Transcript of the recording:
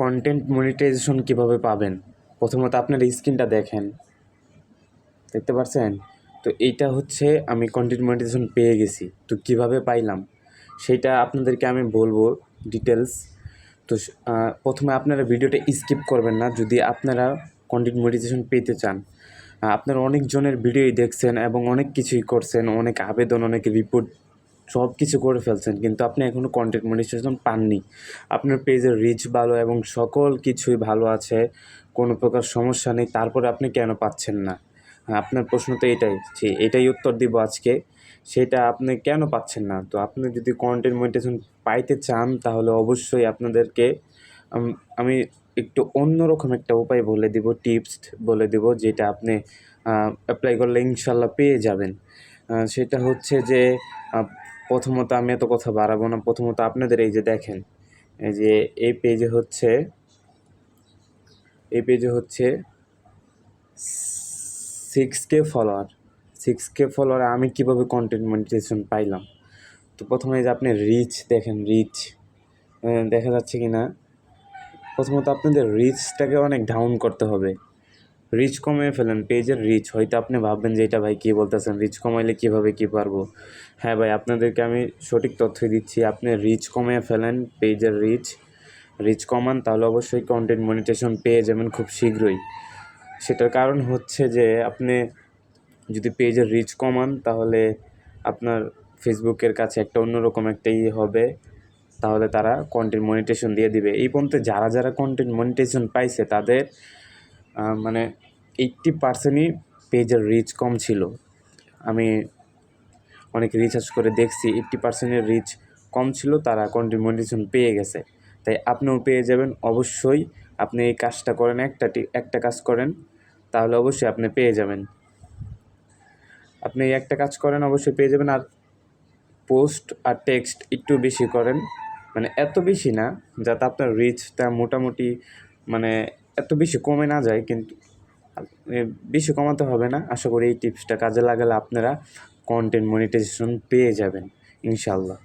Content monetization কীভাবে পাবেন? প্রথমত আপনার স্ক্রিনটা দেখেন। দেখতে পাচ্ছেন তো এইটা হচ্ছে আমি কন্টেন্ট মনিটাইজেশন পেয়ে গেছি। তো কীভাবে পাইলাম? সেটা আপনাদেরকে আমি বলব ডিটেলস তো প্রথমে আপনারা ভিডিওটা স্কিপ করবেন না। যদি আপনারা কন্টেন্ট মনিটাইজেশন পেতে চান। আপনারা অনেকজনের ভিডিওই দেখছেন এবং অনেক কিছুই করছেন। অনেক আবেদন, অনেক রিপোর্ট সব কিছু করে ফেলছেন কিন্তু আপনি এখনও কন্টেন্ট মনিটাইজেশন পাননি। আপনার পেজের রিচ ভালো এবং সকল কিছুই ভালো আছে কোনো প্রকার সমস্যা নেই তারপরে আপনি কেন পাচ্ছেন না? হ্যাঁ, আপনার প্রশ্ন তো এটাই এটাই উত্তর দিব আজকে সেটা আপনি কেন পাচ্ছেন না? তো আপনি যদি কন্টেন্ট মনিটাইজেশন পাইতে চান তাহলে অবশ্যই আপনাদেরকে আমি একটু অন্যরকম একটা উপায় বলে দিব টিপস বলে দিব যেটা আপনি অ্যাপ্লাই করলে ইনশাল্লাহ পেয়ে যাবেন। সেটা হচ্ছে যে প্রথমত আমি এত কথা বাড়াবো না। প্রথমত আপনাদের এই যে দেখেন, এই যে এই পেজে হচ্ছে, এই পেজে হচ্ছে six K follower six K follower আমি কীভাবে কন্টেন্ট মনিটাইজেশন পাইলাম? তো প্রথমে যে আপনি রিচ দেখেন রিচ দেখা যাচ্ছে কি না প্রথমত আপনাদের রিচটাকে অনেক ডাউন করতে হবে। রিচ কমিয়ে ফেলেন পেজের রিচ হয়তো আপনি ভাববেন যে, এটা ভাই কী বলতেছেন? রিচ কমাইলে কীভাবে কী পারব? হ্যাঁ ভাই, আপনাদেরকে আমি সঠিক তথ্য দিচ্ছি। আপনি রিচ কমিয়ে ফেলেন পেজের রিচ রিচ কমান, তাহলে অবশ্যই কন্টেন্ট মনিটেশন পেয়ে যাবেন খুব শীঘ্রই। সেটার কারণ হচ্ছে যে, আপনি যদি পেজের রিচ কমান, তাহলে আপনার ফেসবুকের কাছে একটা অন্যরকম একটা ইয়ে হবে। তাহলে তারা কন্টেন্ট মনিটেশন দিয়ে দিবে। এই পর্যন্ত যারা যারা কন্টেন্ট মনিটেশন পাইছে, তাদের মানে এইট্টি পার্সেন্টই পেজের রিচ কম ছিল। আমি অনেক রিসার্চ করে দেখছি এইট্টি পার্সেন্টের রিচ কম ছিল, তারা কন্টেন্ট মনিটেশন পেয়ে গেছে। তাই আপনিও পেয়ে যাবেন। অবশ্যই আপনি এই কাজটা করেন, একটা একটা কাজ করেন, তাহলে অবশ্যই আপনি পেয়ে যাবেন। আপনি একটা কাজ করেন, অবশ্যই পেয়ে যাবেন। আর পোস্ট আর টেক্সট একটু বেশি করেন। মানে এত বেশি না, যাতে আপনার রিচটা মোটামুটি মানে এত বেশি কমে না যায়, কিন্তু বেশি কমাতে হবে না। আশা করি এই টিপসটা কাজে লাগালে আপনারা কন্টেন্ট মনিটাইজেশন পেয়ে যাবেন ইনশাল্লাহ